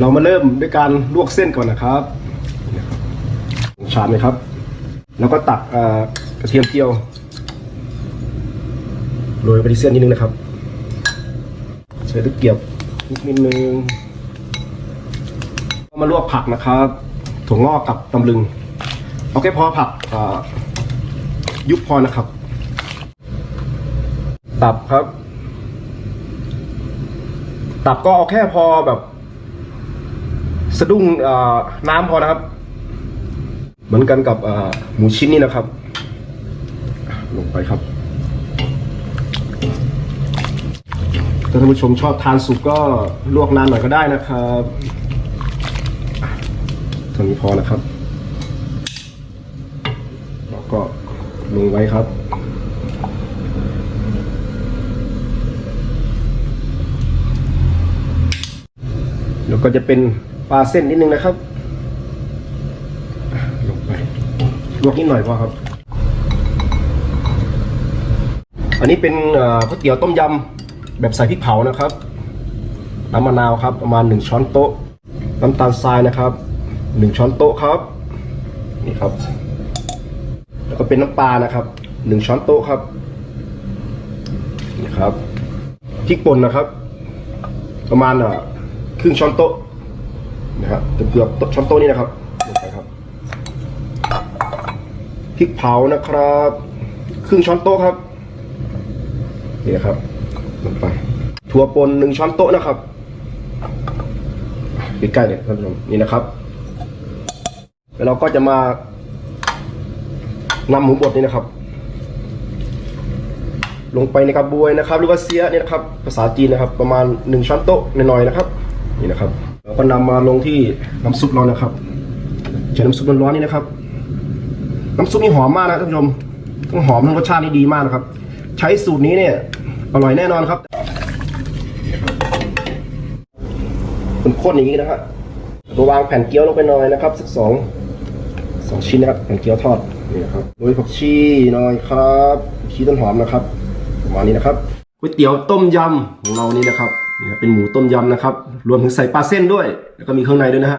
เรามาเริ่มด้วยการลวกเส้นก่อนนะครับชามเลยครับ แล้วก็ตักกระเทียมเจียวโรยไปที่เส้นนิดนึงนะครับใช้ตะเกียบนิดนึงมาลวกผักนะครับถั่วงอกกับตำลึงเอาแค่พอผักยุบพอนะครับ ตับครับ ตับก็เอาแค่พอแบบ สะดุ้งน้ำพอนะครับ เหมือนกันกับหมูชิ้นนี่นะครับ ลงไปครับถ้าท่านผู้ชมชอบทานสุกก็ลวกนานหน่อยก็ได้นะครับเท่านี้พอนะครับแล้วก็ลงไว้ครับแล้วก็จะเป็น ปลาเส้นนิดนึงนะครับอะลงไปลวกนิดหน่อยพอครับ อันนี้เป็นเอ่อก๋วยเตี๋ยวต้มยำแบบใส่พริกเผานะครับ น้ำมะนาวครับ ประมาณหนึ่งช้อนโต๊ะ น้ำตาลทรายนะครับหนึ่งช้อนโต๊ะครับ นี่ครับ แล้วก็เป็นน้ำปลานะครับหนึ่งช้อนโต๊ะครับนี่ครับพริกป่นนะครับ ประมาณอะครึ่งช้อนโต๊ะ นะครับเกือบๆช้อนโต๊ะนี่นะครับลงไปครับพริกเผานะครับ ครึ่งช้อนโต๊ะครับนี่นะครับลงไปถั่วป่นหนึ่งช้อนโต๊ะนะครับใกล้ๆเลยท่านผู้ชมนี่นะครับ แล้วเราก็จะมานำหมูบดนี่นะครับ ลงไปในกระบวยนะครับหรือว่าเสียเนี่ยนะครับ ภาษาจีนนะครับ ประมาณหนึ่งช้อนโต๊ะหน่อยๆนะครับ นี่นะครับเราก็นำมาลงที่น้ำซุปเรานะครับใช้น้ำซุปร้อนๆนี่นะครับ น้ำซุปนี่หอมมากนะท่านผู้ชมทั้งหอมทั้งรสชาตินี่ดีมากนะครับ ใช้สูตรนี้เนี่ยอร่อยแน่นอนครับข้นๆอย่างนี้นะครับเราวางแผ่นเกี๊ยวลงไปหน่อยนะครับสักสองสองชิ้นนะครับแผ่นเกี๊ยวทอดนี่นะครับโรยผักชีหน่อยครับผักชีต้นหอมนะครับประมาณนี้นะครับก๋วยเตี๋ยวต้มยำของเรานี่นะครับ นี่ครับเป็นหมูต้มยำนะครับ รวมถึงใส่ปลาเส้นด้วย แล้วก็มีเครื่องในด้วยนะฮะ